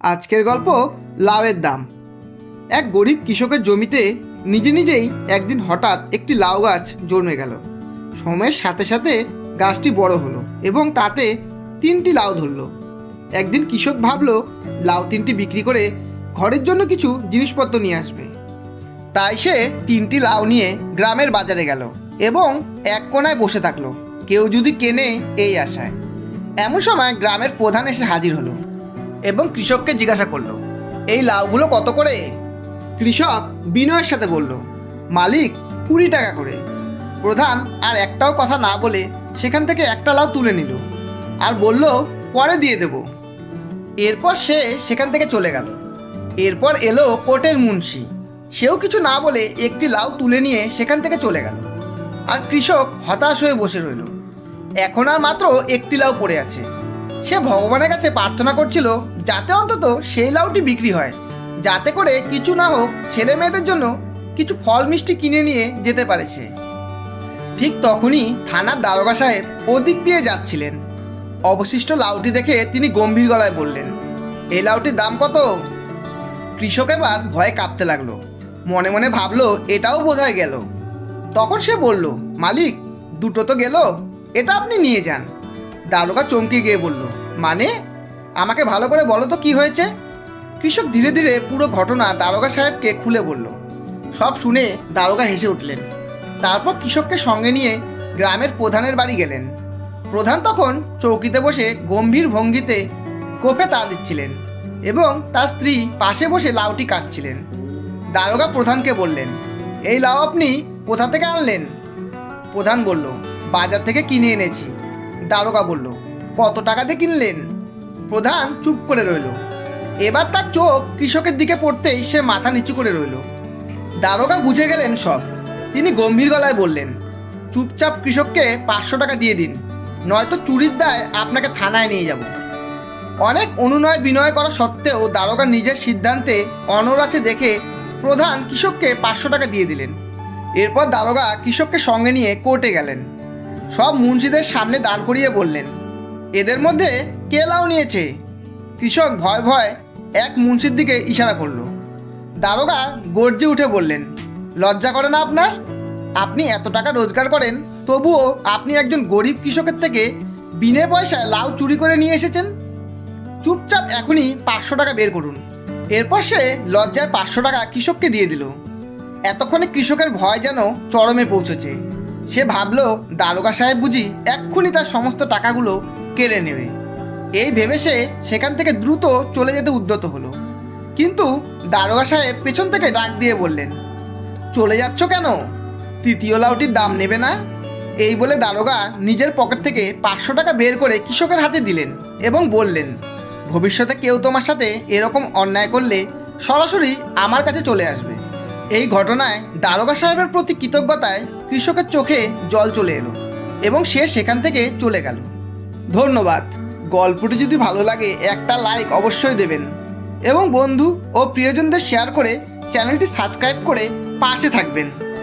আজকের গল্প লাউয়ের দাম। এক গরিব কৃষকের জমিতে নিজে নিজেই একদিন হঠাৎ একটি লাউ গাছ জন্মে গেল। সময়ের সাথে সাথে গাছটি বড় হলো এবং তাতে তিনটি লাউ ধরলো। একদিন কৃষক ভাবল, লাউ তিনটি বিক্রি করে ঘরের জন্য কিছু জিনিসপত্র নিয়ে আসবে। তাই সে তিনটি লাউ নিয়ে গ্রামের বাজারে গেল এবং এক কোনায় বসে থাকল। কেউ যদি কেনে এই আশায়। এমন সময় গ্রামের প্রধান এসে হাজির হলো। এবং কৃষককে জিজ্ঞাসা করল, এই লাউগুলো কত করে? কৃষক বিনয়ের সাথে বলল, মালিক, কুড়ি টাকা করে। প্রধান আর একটাও কথা না বলে সেখান থেকে একটা লাউ তুলে নিল আর বলল, পরে দিয়ে দেব। এরপর সে সেখান থেকে চলে গেল। এরপর এলো কোর্টের মুন্সি। সেও কিছু না বলে একটি লাউ তুলে নিয়ে সেখান থেকে চলে গেল আর কৃষক হতাশ হয়ে বসে রইল। এখন আর মাত্র একটি লাউ পড়ে আছে। সে ভগবানের কাছে প্রার্থনা করছিল যাতে অন্তত সেই লাউটি বিক্রি হয়। যাতে করে কিছু না হোক ছেলে মেয়েদের জন্য কিছু ফল মিষ্টি কিনে নিয়ে যেতে পারে সে। ঠিক তখনই থানার দারোগা সাহেব ওদিক দিয়ে যাচ্ছিলেন। অবশিষ্ট লাউটি দেখে তিনি গম্ভীর গলায় বললেন, এই লাউটির দাম কত? কৃষক এবার ভয়ে কাঁপতে লাগল। মনে মনে ভাবলো এটাও বোধহয় গেল। তখন সে বলল, মালিক, দুটো তো গেল, এটা আপনি নিয়ে যান। দারোগা চমকে গিয়ে বলল মানে? আমাকে ভালো করে বলো তো কি হয়েছে? কৃষক ধীরে ধীরে পুরো ঘটনা দারোগা সাহেবকে খুলে বলল। সব শুনে দারোগা হেসে উঠলেন। তারপর কৃষককে সঙ্গে নিয়ে গ্রামের প্রধানের বাড়ি গেলেন। প্রধান তখন চৌকিতে বসে গম্ভীর ভঙ্গিতে কোপে তা দিচ্ছিলেন এবং তার স্ত্রী পাশে বসে লাউটি কাটছিলেন। দারোগা প্রধানকে বললেন, এই লাউ আপনি কোথা থেকে আনলেন? প্রধান বলল, বাজার থেকে কিনে এনেছি। দারোগা বলল, কত টাকাতে কিনলেন? প্রধান চুপ করে রইল। এবার তার চোখ কৃষকের দিকে পড়তেই সে মাথা নিচু করে রইল। দারোগা বুঝে গেলেন সব। তিনি গম্ভীর গলায় বললেন, চুপচাপ কৃষককে পাঁচশো টাকা দিয়ে দিন, নয়তো চুরির দায় আপনাকে থানায় নিয়ে যাব। অনেক অনুনয় বিনয় করা সত্ত্বেও দারোগা নিজের সিদ্ধান্তে অনর আছে দেখে প্রধান কৃষককে পাঁচশো টাকা দিয়ে দিলেন। এরপর দারোগা কৃষককে সঙ্গে নিয়ে কোর্টে গেলেন। সব মুন্সিদের সামনে দাঁড় করিয়ে বললেন, এদের মধ্যে কে লাউ নিয়েছে? কৃষক ভয় ভয় এক মুন্সির দিকে ইশারা করল। দারোগা গর্জে উঠে বললেন, লজ্জা করে না আপনার? আপনি এত টাকা রোজগার করেন, তবুও আপনি একজন গরিব কৃষকের থেকে বিনে পয়সায় লাউ চুরি করে নিয়ে এসেছেন? চুপচাপ এখনই পাঁচশো টাকা বের করুন। এরপর সে লজ্জায় পাঁচশো টাকা কৃষককে দিয়ে দিল। এতক্ষণে কৃষকের ভয় যেন চরমে পৌঁছেছে। সে ভাবলো দারোগা সাহেব বুঝি এক্ষুনি তার সমস্ত টাকাগুলো কেড়ে নেবে। এই ভেবে সে সেখান থেকে দ্রুত চলে যেতে উদ্যত হলো। কিন্তু দারোগা সাহেব পেছন থেকে ডাক দিয়ে বললেন, চলে যাচ্ছ কেন? তৃতীয় লাউটির দাম নেবে না? এই বলে দারোগা নিজের পকেট থেকে পাঁচশো টাকা বের করে কৃষকের হাতে দিলেন এবং বললেন, ভবিষ্যতে কেউ তোমার সাথে এরকম অন্যায় করলে সরাসরি আমার কাছে চলে আসবে। এই ঘটনায় দারোগা সাহেবের প্রতি কৃতজ্ঞতায় কৃষকের চোখে জল চলে এলো এবং সে সেখান থেকে চলে গেল। ধন্যবাদ। গল্পটি যদি ভালো লাগে, একটা লাইক অবশ্যই দেবেন। এবং বন্ধু ও প্রিয়জনদের শেয়ার করে চ্যানেলটি সাবস্ক্রাইব করে পাশে থাকবেন।